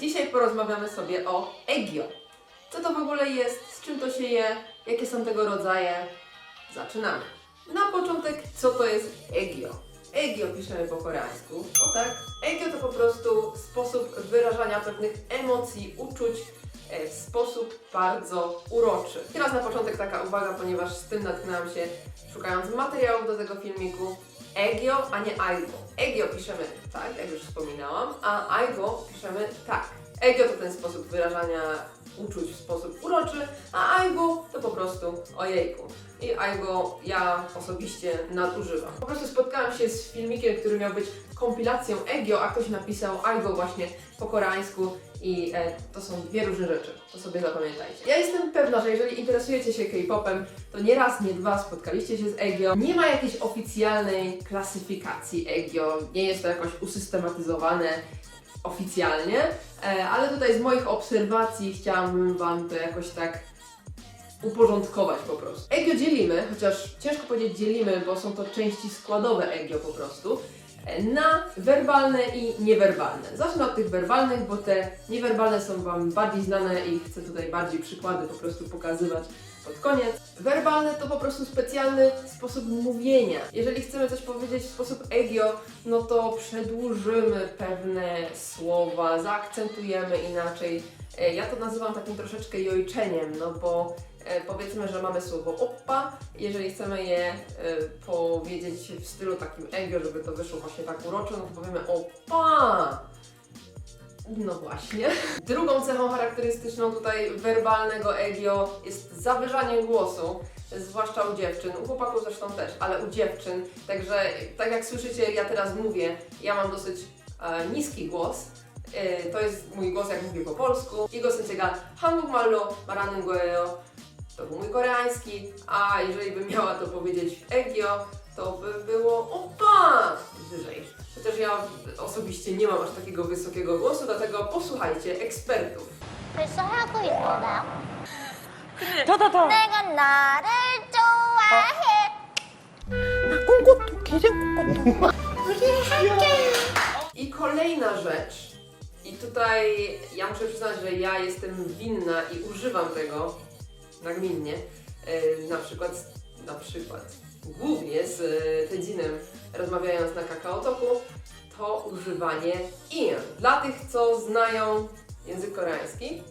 Dzisiaj porozmawiamy sobie o Egyo. Co to w ogóle jest, z czym to się je, jakie są tego rodzaje. Zaczynamy. Na początek, co to jest Egyo? Egyo piszemy po koreańsku. O tak. Egyo to po prostu sposób wyrażania pewnych emocji, uczuć e, w sposób bardzo uroczy. Teraz na początek taka uwaga, ponieważ z tym natknęłam się szukając materiałów do tego filmiku. Egyo, a nie Aigo. Egyo piszemy tak, jak już wspominałam, a Aigo piszemy tak. Egyo to ten sposób wyrażania uczuć w sposób uroczy, a Aigo to po prostu ojejku. I Aigo ja osobiście nadużywam. Po prostu spotkałam się z filmikiem, który miał być kompilacją Egyo, a ktoś napisał Aigo właśnie po koreańsku i e, to są dwie różne rzeczy. To sobie zapamiętajcie. Ja jestem pewna, że jeżeli interesujecie się K-popem, to nie raz, nie dwa spotkaliście się z Egyo. Nie ma jakiejś oficjalnej klasyfikacji Egyo, nie jest to jakoś usystematyzowane oficjalnie, e, ale tutaj z moich obserwacji chciałabym Wam to jakoś tak uporządkować po prostu. Egio dzielimy, chociaż ciężko powiedzieć dzielimy, bo są to części składowe Egio po prostu, na werbalne i niewerbalne. Zacznę od tych werbalnych, bo te niewerbalne są Wam bardziej znane i chcę tutaj bardziej przykłady po prostu pokazywać pod koniec. Werbalne to po prostu specjalny sposób mówienia. Jeżeli chcemy coś powiedzieć w sposób egio, no to przedłużymy pewne słowa, zaakcentujemy inaczej. E, Ja to nazywam takim troszeczkę jojczeniem, no bo E, powiedzmy, że mamy słowo oppa, jeżeli chcemy je e, powiedzieć w stylu takim egio, żeby to wyszło właśnie tak uroczo, no to powiemy oppa! No właśnie. Drugą cechą charakterystyczną tutaj werbalnego egio jest zawyżanie głosu, zwłaszcza u dziewczyn, u chłopaków zresztą też, ale u dziewczyn. Także tak jak słyszycie, ja teraz mówię, ja mam dosyć e, niski głos, e, to jest mój głos, jak mówię po polsku. Jego sensiega Hanguk Mallo Maranen Goeo 로 말하는 거예요. To był mój koreański, a jeżeli bym miała to powiedzieć w egio, to by było opa wyżej. Chociaż ja osobiście nie mam aż takiego wysokiego głosu, dlatego posłuchajcie ekspertów. 벌써 하고 있구나. 더더더 내가 나를 좋아해. 꿈꽃도 기린 I kolejna rzecz. I tutaj ja muszę przyznać, że ja jestem winna i używam tego nagminnie. Yy, na przykład, na przykład, głównie z yy, Tedzinem rozmawiając na Kakao Toku, to używanie in. Dla tych, co znają język koreański,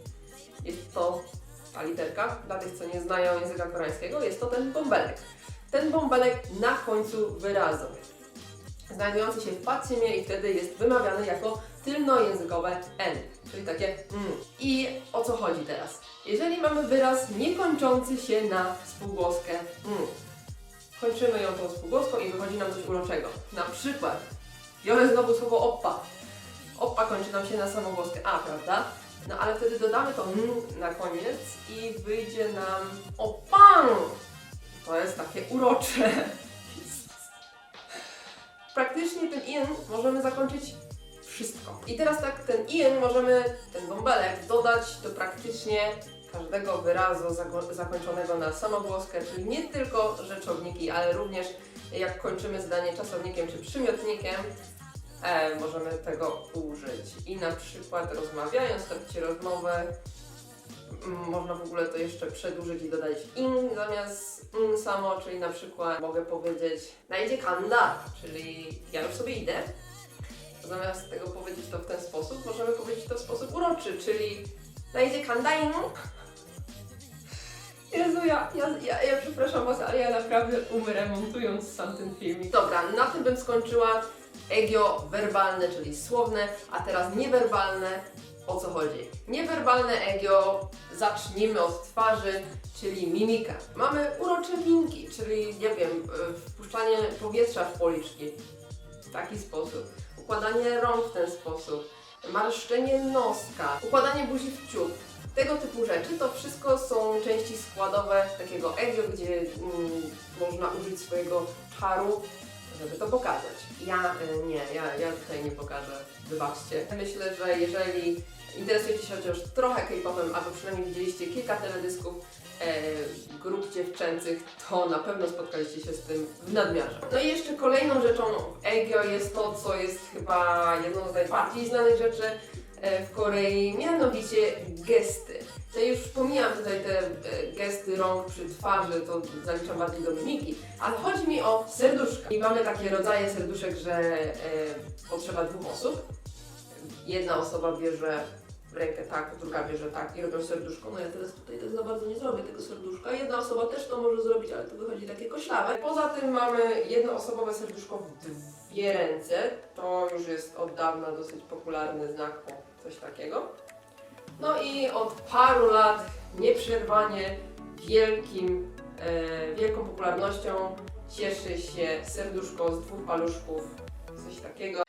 jest to ta literka. Dla tych, co nie znają języka koreańskiego, jest to ten bąbelek. Ten bąbelek na końcu wyrazu znajdujący się w pacjemie i wtedy jest wymawiany jako tylnojęzykowe N, czyli takie mm. I o co chodzi teraz? Jeżeli mamy wyraz niekończący się na spółgłoskę mm, kończymy ją tą spółgłoską i wychodzi nam coś uroczego. Na przykład, biorę znowu słowo oppa. Oppa kończy nam się na samogłoskę A, prawda? No ale wtedy dodamy to mm na koniec i wyjdzie nam opang. To jest takie urocze. praktycznie tym in możemy zakończyć wszystko. I teraz tak, ten in możemy, ten bąbelek, dodać do praktycznie każdego wyrazu zako- zakończonego na samogłoskę, czyli nie tylko rzeczowniki, ale również jak kończymy zdanie czasownikiem czy przymiotnikiem, e, możemy tego użyć. I na przykład rozmawiając, w trakcie rozmowy, można w ogóle to jeszcze przedłużyć i dodać in zamiast mm samo, czyli na przykład mogę powiedzieć na idzie kanda, czyli ja już sobie idę. Zamiast tego powiedzieć to w ten sposób, możemy powiedzieć to w sposób uroczy, czyli na idzie kandaing. Jezu, ja, ja, ja, ja przepraszam Was, ale ja naprawdę umrę montując sam ten filmik. Dobra, na tym bym skończyła. Egio werbalne, czyli słowne, a teraz niewerbalne. O co chodzi? Niewerbalne egio zacznijmy od twarzy, czyli mimika. Mamy urocze minki, czyli nie wiem, y, wpuszczanie powietrza w policzki w taki sposób, układanie rąk w ten sposób, marszczenie noska, układanie buzi w ciup. Tego typu rzeczy to wszystko są części składowe takiego egio, gdzie mm, można użyć swojego czaru, żeby to pokazać. Ja y, nie, ja, ja tutaj nie pokażę, wybaczcie. Myślę, że jeżeli interesujecie się chociaż trochę K-popem, albo przynajmniej widzieliście kilka teledysków e, grup dziewczęcych, to na pewno spotkaliście się z tym w nadmiarze. No i jeszcze kolejną rzeczą w Egio jest to, co jest chyba jedną z najbardziej znanych rzeczy, e, w Korei, mianowicie gesty. Ja już pomijam tutaj te e, gesty rąk przy twarzy, to zaliczam bardziej do mimiki, ale chodzi mi o serduszka. I mamy takie rodzaje serduszek, że e, potrzeba dwóch osób. Jedna osoba bierze rękę tak, druga bierze tak i robią serduszko. No ja teraz tutaj tak za bardzo nie zrobię tego serduszka. Jedna osoba też to może zrobić, ale to wychodzi takie koślawe. Poza tym mamy jednoosobowe serduszko w dwie ręce. To już jest od dawna dosyć popularny znak, o, coś takiego. No i od paru lat nieprzerwanie wielkim, e, wielką popularnością cieszy się serduszko z dwóch paluszków, coś takiego.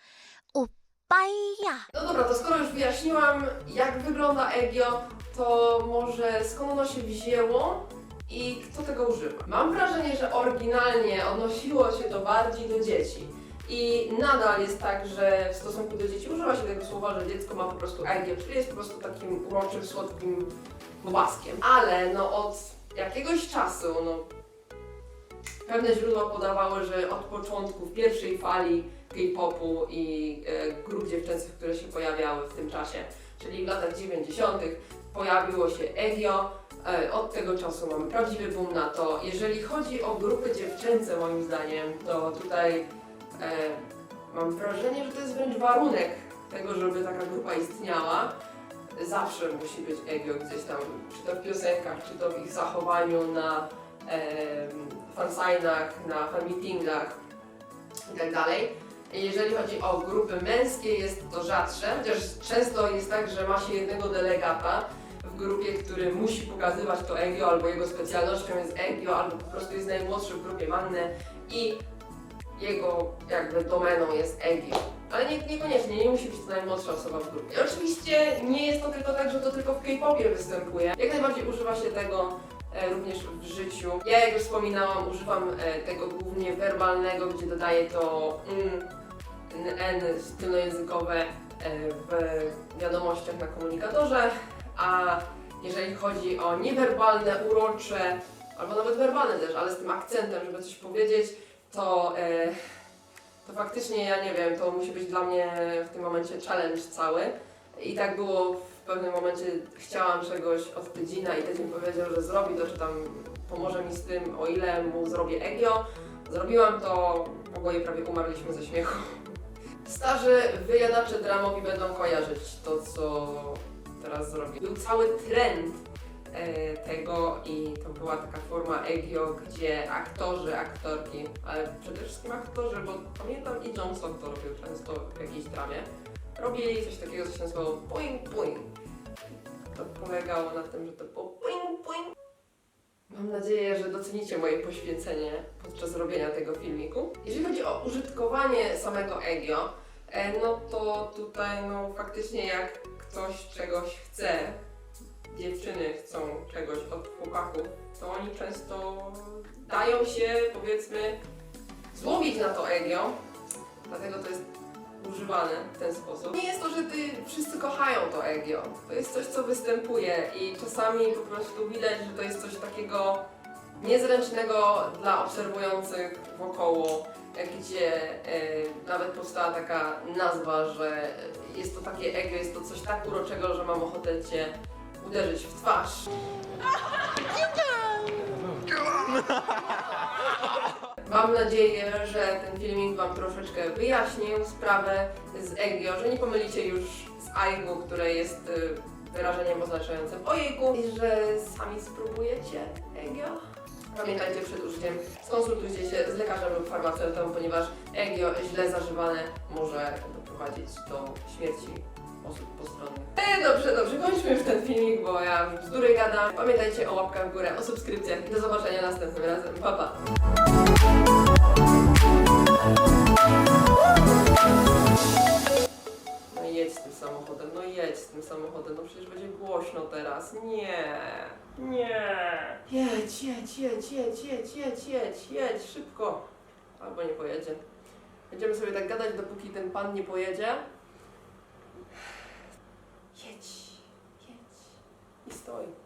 No dobra, to skoro już wyjaśniłam, jak wygląda Egio, to może skąd ono się wzięło i kto tego używa. Mam wrażenie, że oryginalnie odnosiło się to bardziej do dzieci. I nadal jest tak, że w stosunku do dzieci używa się tego słowa, że dziecko ma po prostu Egio, czyli jest po prostu takim uroczym, słodkim no, błaskiem. Ale no od jakiegoś czasu, no pewne źródła podawały, że od początku, w pierwszej fali K-popu i e, grup dziewczęcych, które się pojawiały w tym czasie, czyli w latach 90. pojawiło się Egio. E, od tego czasu mamy prawdziwy boom na to. Jeżeli chodzi o grupy dziewczęce, moim zdaniem, to tutaj e, mam wrażenie, że to jest wręcz warunek tego, żeby taka grupa istniała. Zawsze musi być Egio gdzieś tam, czy to w piosenkach, czy to w ich zachowaniu na fansignach, na fanmeetingach i tak. Jeżeli chodzi o grupy męskie, jest to rzadsze, chociaż często jest tak, że ma się jednego delegata w grupie, który musi pokazywać to egio, albo jego specjalnością jest egio, albo po prostu jest najmłodszy w grupie manny i jego jakby domeną jest egio. Ale nie, niekoniecznie, nie musi być to najmłodsza osoba w grupie. Oczywiście nie jest to tylko tak, że to tylko w K-popie występuje. Jak najbardziej używa się tego również w życiu. Ja, jak już wspominałam, używam e, tego głównie werbalnego, gdzie dodaję to mm, n, stylojęzykowe e, w wiadomościach na komunikatorze, a jeżeli chodzi o niewerbalne, urocze, albo nawet werbalne też, ale z tym akcentem, żeby coś powiedzieć, to, e, to faktycznie ja nie wiem, to musi być dla mnie w tym momencie challenge cały. I tak było w pewnym momencie, chciałam czegoś od Tydzina i Tydzin powiedział, że zrobi to, czy tam pomoże mi z tym, o ile mu zrobię egio. Zrobiłam to, oboje prawie umarliśmy ze śmiechu. Starzy wyjadacze dramowi będą kojarzyć to, co teraz zrobię. Był cały trend e, tego i to była taka forma egio, gdzie aktorzy, aktorki, ale przede wszystkim aktorzy, bo pamiętam i Johnson to robił często w jakiejś dramie, robili coś takiego, co się nazywało poing poing. To polegało na tym, że to było poing poing. Mam nadzieję, że docenicie moje poświęcenie podczas robienia tego filmiku. Jeżeli chodzi o użytkowanie samego Egio, e, no to tutaj no faktycznie jak ktoś czegoś chce, dziewczyny chcą czegoś od chłopaków, to oni często dają się powiedzmy złowić na to Egio, dlatego to jest używane w ten sposób. Nie jest to, że ty wszyscy kochają to Egio. To jest coś, co występuje i czasami po prostu widać, że to jest coś takiego niezręcznego dla obserwujących wokoło, gdzie e, nawet powstała taka nazwa, że jest to takie Egio, jest to coś tak uroczego, że mam ochotę cię uderzyć w twarz. Mam nadzieję, że ten filmik Wam troszeczkę wyjaśnił sprawę z Egio, że nie pomylicie już z Aigu, które jest y, wyrażeniem oznaczającym ojejku i że sami spróbujecie Egio. Pamiętajcie przed użyciem, skonsultujcie się z lekarzem lub farmaceutą, ponieważ Egio źle zażywane może doprowadzić do śmierci osób postronnych. E, dobrze, dobrze, kończmy już ten filmik, bo ja już bzdury gadam. Pamiętajcie o łapkach w górę, o subskrypcjach do zobaczenia następnym razem. Pa, pa! No jedź z tym samochodem, no jedź z tym samochodem, no przecież będzie głośno teraz. Nie, nie. Jedź, jedź, jedź, jedź, jedź, jedź, jedź, jedź, szybko. Albo nie pojedzie. Będziemy sobie tak gadać, dopóki ten pan nie pojedzie. Jedź, jedź i stoi.